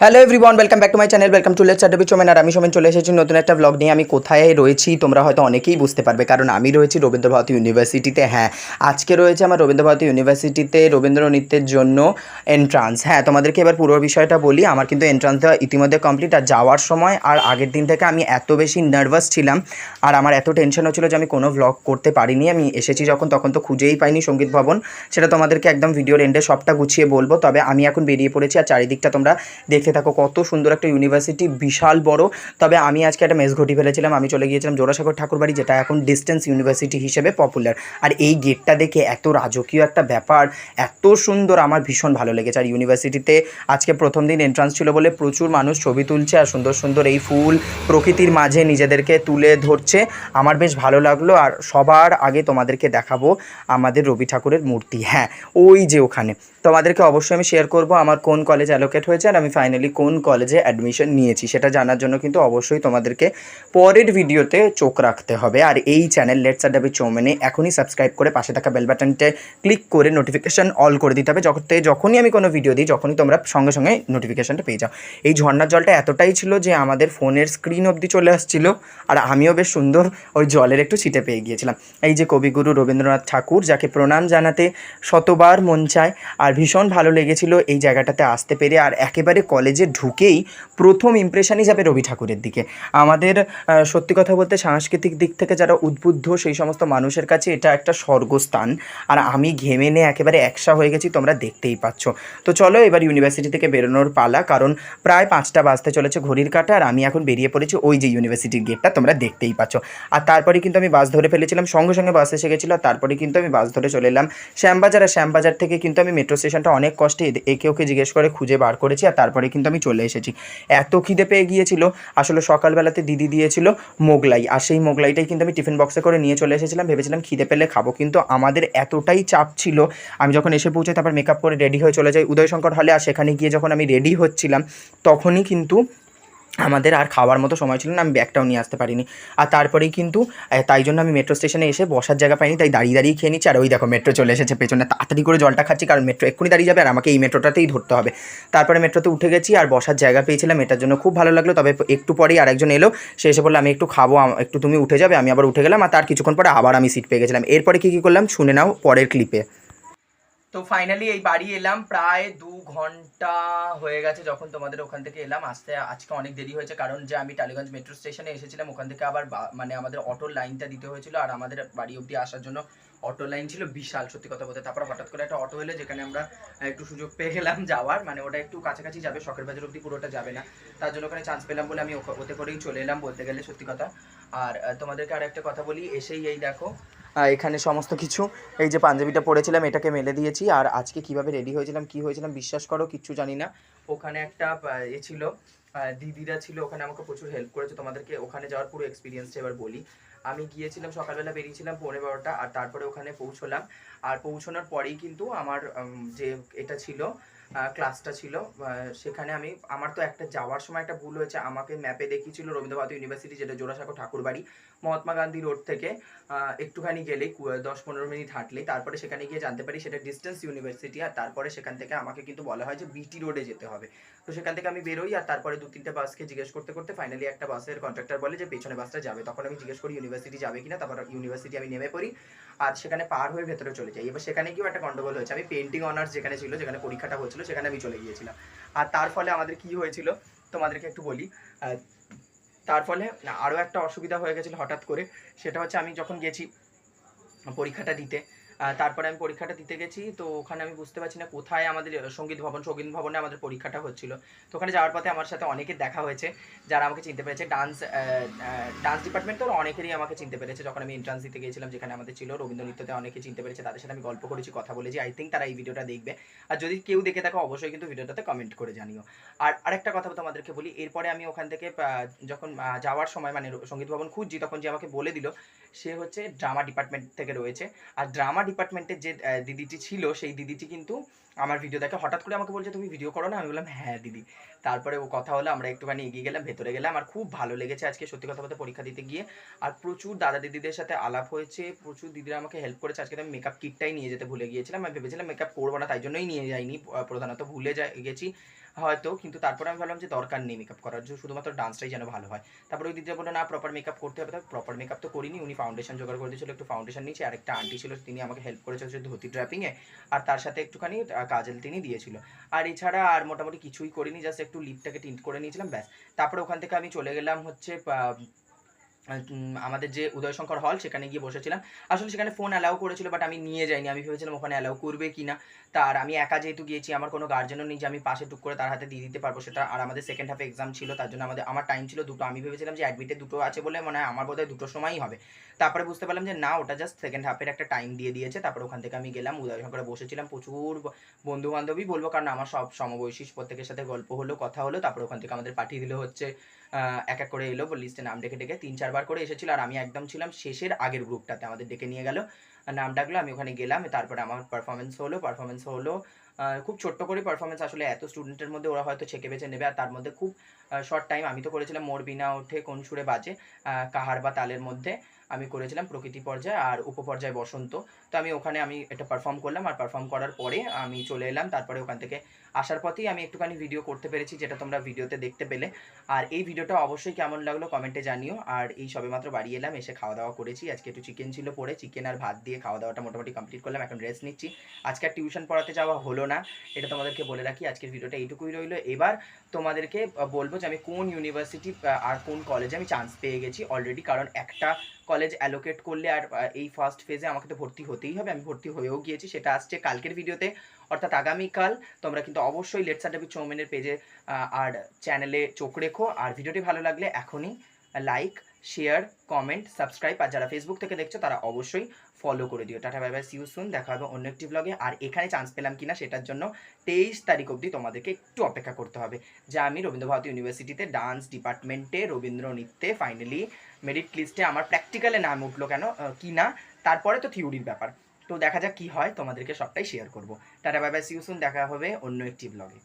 Hello everyone welcome back to my channel welcome to let's adda চোমেন আর আমি সোমেন চলে এসেছি নতুন একটা ব্লগ নিয়ে। আমি কোথায় রয়েছি তোমরা হয়তো অনেকেই বুঝতে পারবে, কারণ আমি রয়েছি রবীন্দ্র ভারতী ইউনিভার্সিটিতে হ্যাঁ আজকে রয়েছে আমার রবীন্দ্র ভারতী ইউনিভার্সিটিতে রবীন্দ্র নৃত্যের জন্য এন্ট্রান্স হ্যাঁ তোমাদেরকে এবার পুরো বিষয়টা বলি। আমার কিন্তু এন্ট্রান্স দেওয়া ইতিমধ্যে কমপ্লিট আর যাওয়ার সময় আর আগের দিন থেকে আমি এত বেশি নার্ভাস ছিলাম। আর আমার এত টেনশন হচ্ছিল যে আমি কোনো ব্লগ করতে পারিনি। আমি এসেছি যখন, তখন তো খুঁজেই পাইনি সংগীত ভবন। সেটা তোমাদেরকে একদম ভিডিওর এন্ডে সবটা গুছিয়ে বলব। তবে আমি এখন বেরিয়ে পড়েছি। আর চারিদিকটা তোমরা দেখতে থাকো, কত সুন্দর একটা ইউনিভার্সিটি বিশাল বড়। তবে আমি আজকে একটা মেস ঘটি ফেলেছিলাম, আমি চলে গিয়েছিলাম জোড়াসাগর ঠাকুরবাড়ি, যেটা এখন ডিস্টেন্স ইউনিভার্সিটি হিসেবে পপুলার আর এই গেটটা দেখে এত রাজকীয় একটা ব্যাপার, এত সুন্দর, আমার ভীষণ ভালো লেগেছে। আর ইউনিভার্সিটিতে আজকে প্রথম দিন এন্ট্রান্স ছিল বলে প্রচুর মানুষ ছবি তুলছে, আর সুন্দর সুন্দর এই ফুল প্রকৃতির মাঝে নিজেদেরকে তুলে ধরছে। আমার বেশ ভালো লাগল, আর সবার আগে তোমাদেরকে দেখাবো আমাদের রবি ঠাকুরের মূর্তি। হ্যাঁ ওই যে ওখানে। তোমাদেরকে অবশ্যই আমি শেয়ার করব, আমার কোন কলেজ অ্যালোকেট হয়েছে, আর আমি ফাইনালি কোন কলেজে অ্যাডমিশন নিয়েছি সেটা জানার জন্য কিন্তু অবশ্যই তোমাদেরকে পরের ভিডিওতে চোখ রাখতে হবে। আর এই চ্যানেল লেটস আড্ডাবি চৌমেনে এখনই সাবস্ক্রাইব করে পাশে থাকা বেল বাটনটা ক্লিক করে নোটিফিকেশন অল করে দিতে হবে। যখন যখনই আমি কোনো ভিডিও দিই, যখনই তোমরা সঙ্গে সঙ্গে নোটিফিকেশানটা পেয়ে যাও। এই ঝর্ণার জলটা এতটাই ছিল যে আমাদের ফোনের স্ক্রিন অবধি চলে আসছিল আর আমিও বেশ সুন্দর ওই জলের একটু ছিটে পেয়ে গিয়েছিলাম। এই যে কবিগুরু রবীন্দ্রনাথ ঠাকুর, যাকে প্রণাম জানাতে শতবার মন চায়, আর ভীষণ ভালো লেগেছিল এই জায়গাটাতে আসতে পেরে। আর একেবারে কলেজে ঢুকেই প্রথম ইমপ্রেশনই যাবে রবি ঠাকুরের দিকে। আমাদের সত্যি কথা বলতে সাংস্কৃতিক দিক থেকে যারা উদ্বুদ্ধ, সেই সমস্ত মানুষের কাছে এটা একটা স্বর্গস্থান। আর আমি ঘেমে নিয়ে একেবারে একসা হয়ে গেছি, তোমরা দেখতেই পাচ্ছ। তো চলো এবার ইউনিভার্সিটি থেকে বেরোনোর পালা, কারণ প্রায় পাঁচটা বাজতে চলেছে ঘড়ির কাটা, আর আমি এখন বেরিয়ে পড়েছি ওই যে ইউনিভার্সিটির গেটটা তোমরা দেখতেই পাচ্ছ। আর তারপরে কিন্তু আমি বাস ধরে ফেলেছিলাম, সঙ্গে সঙ্গে বাস এসে গেছিল, আর তারপরে কিন্তু আমি বাস ধরে চলে এলাম শ্যামবাজার। আর শ্যামবাজার থেকে কিন্তু আমি মেট্রো স্টেশনটা অনেক কষ্টে একে ওকে জিজ্ঞেস করে খুঁজে বার করেছি, আর তারপরে কিন্তু আমি চলে এসেছি। এত খিদে পেয়ে গিয়েছিল, আসলে সকালবেলাতে দিদি দিয়েছিল মোগলাই, আর সেই মোগলাইটাই কিন্তু আমি টিফিন বক্সে করে নিয়ে চলে এসেছিলাম, ভেবেছিলাম খিদে পেলে খাব, কিন্তু আমাদের এতটাই চাপ ছিল, আমি যখন এসে পৌঁছে তারপর মেকআপ করে রেডি হয়ে চলে যাই উদয়শঙ্কর হলে আর সেখানে গিয়ে যখন আমি রেডি হচ্ছিলাম, তখনই কিন্তু আমাদের আর খাওয়ার মতো সময় ছিল না, আমি ব্যাগটাও নিয়ে আসতে পারিনি। আর তারপরেই কিন্তু তাই জন্য আমি মেট্রো স্টেশনে এসে বসার জায়গা পাইনি, তাই দাঁড়িয়ে দাঁড়িয়ে খেয়ে নিচ্ছি। আর ওই দেখো মেট্রো চলে এসেছে পেছনে। তাড়াতাড়ি করে জলটা খাচ্ছি, কারণ মেট্রো এক্ষুনি দাঁড়িয়ে যাবে আর আমাকে এই মেট্রোটাতেই ধরতে হবে। তারপরে মেট্রোতে উঠে গেছি আর বসার জায়গা পেয়েছিলাম, এটার জন্য খুব ভালো লাগল। তবে একটু পরেই আরেকজন এলো, সে এসে বলল, আমি একটু খাব একটু তুমি উঠে যাবে। আমি আবার উঠে গেলাম, আর তার কিছুক্ষণ পরে আবার আমি সিট পেয়ে গেছিলাম। এরপরে কী কী করলাম, শুনে নাও পরের ক্লিপে তো ফাইনালি এই বাড়ি এলাম, প্রায় দু ঘণ্টা হয়ে গেছে যখন তোমাদের ওখান থেকে এলাম। আসতে, আজকে অনেক দেরি হয়েছে কারণ যে আমি টালিগঞ্জ মেট্রো স্টেশনে এসেছিলাম, ওখান থেকে আবার মানে আমাদের অটোর লাইনটা দিতে হয়েছিল আর আমাদের বাড়ি অবধি আসার জন্য অটো লাইন ছিল বিশাল, সত্যি কথা বলতে। তারপর হঠাৎ করে একটা অটো এলো যেখানে আমরা একটু সুযোগ পেয়ে গেলাম যাওয়ার মানে ওটা একটু কাছাকাছি যাবে, শখের বাজার অবধি পুরোটা যাবে না। তার জন্য ওখানে চান্স পেলাম বলে আমি ওতে করেই চলে এলাম বলতে গেলে সত্যি কথা। আর তোমাদেরকে আর একটা কথা বলি, এসেই এই দেখো এখানে সমস্ত কিছু। এই যে পাঞ্জাবিটা পরেছিলাম এটাকে মেলে দিয়েছি। আর আজকে কীভাবে রেডি হয়েছিলাম, কি হয়েছিলাম, বিশ্বাস করো, কিচ্ছু জানি না। ওখানে একটা এ ছিল দিদিরা ছিল, ওখানে আমাকে প্রচুর হেল্প করেছে। তোমাদেরকে ওখানে যাওয়ার পুরো এক্সপিরিয়েন্সটা এবার বলি। আমি গিয়েছিলাম, সকালবেলা বেরিয়েছিলাম পৌনে বারোটা, আর তারপরে ওখানে পৌঁছলাম। আর পৌঁছানোর পরেই কিন্তু আমার যে এটা ছিল ক্লাসটা ছিল সেখানে আমি, আমার তো একটা যাওয়ার সময় একটা ভুল হয়েছে। আমাকে ম্যাপে দেখিয়েছিল রবীন্দ্রভারতী ইউনিভার্সিটি যেটা জোড়াসাঁকো ঠাকুরবাড়ি। মহাত্মা গান্ধী রোড থেকে একটুখানি গেলেই দশ পনেরো মিনিট হাঁটলেই, তারপরে সেখানে গিয়ে জানতে পারি সেটা ডিস্টেন্স ইউনিভার্সিটি আর তারপরে সেখান থেকে আমাকে কিন্তু বলা হয় যে বিটি রোডে যেতে হবে। তো সেখান থেকে আমি বেরোই আর তারপরে দু, তিনটে বাসকে জিজ্ঞেস করতে করতে ফাইনালি একটা বাসের কন্ট্রাক্টর বলে যে, পেছনে বাসটা যাবে। তখন আমি জিজ্ঞেস করি ইউনিভার্সিটি যাবে কিনা? তারপর ইউনিভার্সিটি আমি নেমে পড়ি। আর সেখানে পার হয়ে ভেতরে চলে যাই। এবার সেখানে গিয়েও একটা গন্ডগোল হয়েছে। আমি পেন্টিং অনার্স যেখানে ছিল, যেখানে পরীক্ষাটা হয়েছিল সেখানে আমি চলে গিয়েছিলাম। আর তার ফলে আমাদের কি হয়েছিল? তোমাদেরকে একটু বলি। তার ফলে আরও একটা অসুবিধা হয়ে গেছিল হঠাৎ করে। সেটা হচ্ছে আমি যখন গেছি পরীক্ষাটা দিতে তারপরে আমি পরীক্ষাটা দিতে গেছি, তো ওখানে আমি বুঝতে পারছি না কোথায় আমাদের সংগীত ভবন, সংগীত ভবনে আমাদের পরীক্ষাটা হচ্ছিল। তো ওখানে যাওয়ার পথে আমার সাথে অনেকে দেখা হয়েছে, যারা আমাকে চিনতে পেরেছে। ডান্স ডান্স ডিপার্টমেন্ট তো অনেকেরই আমাকে চিনতে পেরেছে। যখন আমি এন্ট্রান্স দিতে গিয়েছিলাম, যেখানে আমাদের ছিল, রবীন্দ্র নৃত্যতে অনেকে চিনতে পেরেছে, তাদের সাথে আমি গল্প করেছি, কথা বলেছি। আই থিঙ্ক তারা এই ভিডিওটা দেখবে। আর যদি কেউ দেখে থাকো, অবশ্যই কিন্তু ভিডিওটাতে কমেন্ট করে জানিও। আর আরেকটা কথা তোমাদেরকে বলি, এরপরে আমি ওখান থেকে যখন যাওয়ার সময় মানে সংগীত ভবন খুঁজছি, তখন যে আমাকে বলে দিল, সে হচ্ছে ড্রামা ডিপার্টমেন্ট থেকে রয়েছে। আর ড্রামা ডিপার্টমেন্টের যে দিদিটি ছিল, সেই দিদিটি কিন্তু আমার ভিডিও দেখে হঠাৎ করে আমাকে বলছে, তুমি ভিডিও করো না? আমি বললাম হ্যাঁ দিদি। তারপরে ও কথা হলো, আমরা একটুখানি এগিয়ে গেলাম, ভেতরে গেলাম, আর খুব ভালো লেগেছে আজকে সত্যি কথা বলতে পরীক্ষা দিতে গিয়ে। আর প্রচুর দাদা দিদিদের সাথে আলাপ হয়েছে, প্রচুর দিদিরা আমাকে হেল্প করেছে। আজকে আমি মেকআপ কিটটাই নিয়ে যেতে ভুলে গিয়েছিলাম, আমি ভেবেছিলাম মেকআপ করব না, তাই জন্যই নিয়ে যাইনি প্রধানত ভুলে যা- গেছি। হয়তো, কিন্তু তারপরে আমি ভাবলাম যে দরকার নেই মেকআপ করার জন্য শুধুমাত্র ডান্সটাই যেন ভালো হয়। তারপরে ওই দিদি বলল, না প্রপার মেকআপ করতে হবে। প্রপার মেকআপ তো করিনি, উনি ফাউন্ডেশন জোগাড় করে দিয়েছিল, একটু ফাউন্ডেশন নিয়েছি। আর একটা আন্টি ছিল, তিনি আমাকে হেল্প করেছিল ধুতি ড্র্যাপিংয়ে আর তার সাথে একটুখানি কাজল তিনি দিয়েছিল। আর এছাড়া আর মোটামুটি কিছুই করিনি জাস্ট একটু লিপটাকে টিন্ট করে নিয়েছিলাম, ব্যাস। তারপরে ওখান থেকে আমি চলে গেলাম হচ্ছে আমাদের যে উদয়শঙ্কর হল সেখানে গিয়ে বসেছিলাম। আসলে সেখানে ফোন অ্যালাউ করেছিল বাট আমি নিয়ে যাইনি। আমি ভেবেছিলাম ওখানে অ্যালাউ করবে কি না তার, আমি একা যেহেতু গিয়েছি, আমার কোনো গার্জেনও নেই যে আমি পাশে টুক করে তার হাতে দিয়ে দিতে পারব সেটা। আর আমাদের সেকেন্ড হাফে এক্সাম ছিল, তার জন্য আমাদের, আমার টাইম ছিল দুটো। আমি ভেবেছিলাম যে অ্যাডমিটে দুটো আছে বলে মানে আমার বোধহয় দুটো সময়ই হবে। তারপরে বুঝতে পারলাম যে না, ওটা জাস্ট সেকেন্ড হাফের একটা টাইম দিয়ে দিয়েছে। তারপরে ওখান থেকে আমি গেলাম উদয়শঙ্করে বসেছিলাম। প্রচুর বন্ধু বান্ধবী বলব, কারণ আমার সব সমবয়সী প্রত্যেকের সাথে গল্প হলো, কথা হলো। তারপরে ওখান থেকে আমাদের পাঠিয়ে দিল হচ্ছে এক এক করে এলো লিস্টে নাম ডেকে ডেকে তিন চারবার করে এসেছিল আর আমি একদম ছিলাম শেষের আগের গ্রুপটাতে আমাদের ডেকে নিয়ে গেল, নাম ডাকলো, আমি ওখানে গেলাম, তারপরে আমার পারফরমেন্স হলো পারফরমেন্স হলো খুব ছোট্ট করে পারফরমেন্স আসলে এত স্টুডেন্টের মধ্যে ওরা হয়তো ছেঁকে বেছে নেবে। আর তার মধ্যে খুব শর্ট টাইম আমি তো করেছিলাম মোর বিনা ওঠে, কোন সুরে বাজে কাহার বা তালের মধ্যে আমি করেছিলাম প্রকৃতি পর্যায়ে আর উপপর্যায় বসন্ত। তো আমি ওখানে আমি এটা পারফর্ম করলাম আর পারফর্ম করার পরে আমি চলে এলাম। তারপরে ওখান থেকে আসার পথেই আমি একটুখানি ভিডিও করতে পেরেছি, যেটা তোমরা ভিডিওতে দেখতে পেলে। আর এই ভিডিওটা অবশ্যই কেমন লাগল কমেন্টে জানিও। আর এই সবেমাত্র বাড়ি এলাম, এসে খাওয়া দাওয়া করেছি। আজকে একটু চিকেন ছিল পরে চিকেন আর ভাত দিয়ে খাওয়া দাওয়াটা মোটামুটি কমপ্লিট করলাম। এখন রেস্ট নিচ্ছি। আজকে আর টিউশন পড়াতে যাওয়া হলো না, এটা তোমাদেরকে বলে রাখি, আজকের ভিডিওটা এইটুকুই রইল। এবার তোমাদেরকে বলব যে আমি কোন ইউনিভার্সিটি আর কোন কলেজে আমি চান্স পেয়ে গেছি অলরেডি কারণ একটা কলেজ অ্যালোকেট করলে আর এই ফার্স্ট ফেজে আমাকে তো ভর্তি হতেই হবে, আমি ভর্তি হয়েও গিয়েছি, সেটা আসছে কালকের ভিডিওতে। অর্থাৎ আগামীকাল তোমরা কিন্তু অবশ্যই লেট সার্টিফিক চৌমেনের পেজে আর চ্যানেলে চোখ রেখো, আর ভিডিওটি ভালো লাগলে এখনই লাইক শেয়ার কমেন্ট সাবস্ক্রাইব আর যারা ফেসবুক থেকে দেখছ, তারা অবশ্যই ফলো করে দিও। Tata bye bye see you soon দেখা হবে অন্য একটি ব্লগে আর এখানে চান্স পেলাম কিনা, সেটার জন্য তেইশ তারিখ অবধি তোমাদেরকে একটু অপেক্ষা করতে হবে। যে আমি রবীন্দ্র ভারতী ইউনিভার্সিটিতে ডান্স ডিপার্টমেন্টে রবীন্দ্র নৃত্যে ফাইনালি মেরিট লিস্টে আমার প্র্যাকটিক্যালে নাম উঠল কেন কি না তারপরে তো থিওরির ব্যাপার। তো দেখা যাক কি হয়, তোমাদেরকে সবটাই শেয়ার করব। Tata bye bye see you soon দেখা হবে অন্য একটি ব্লগে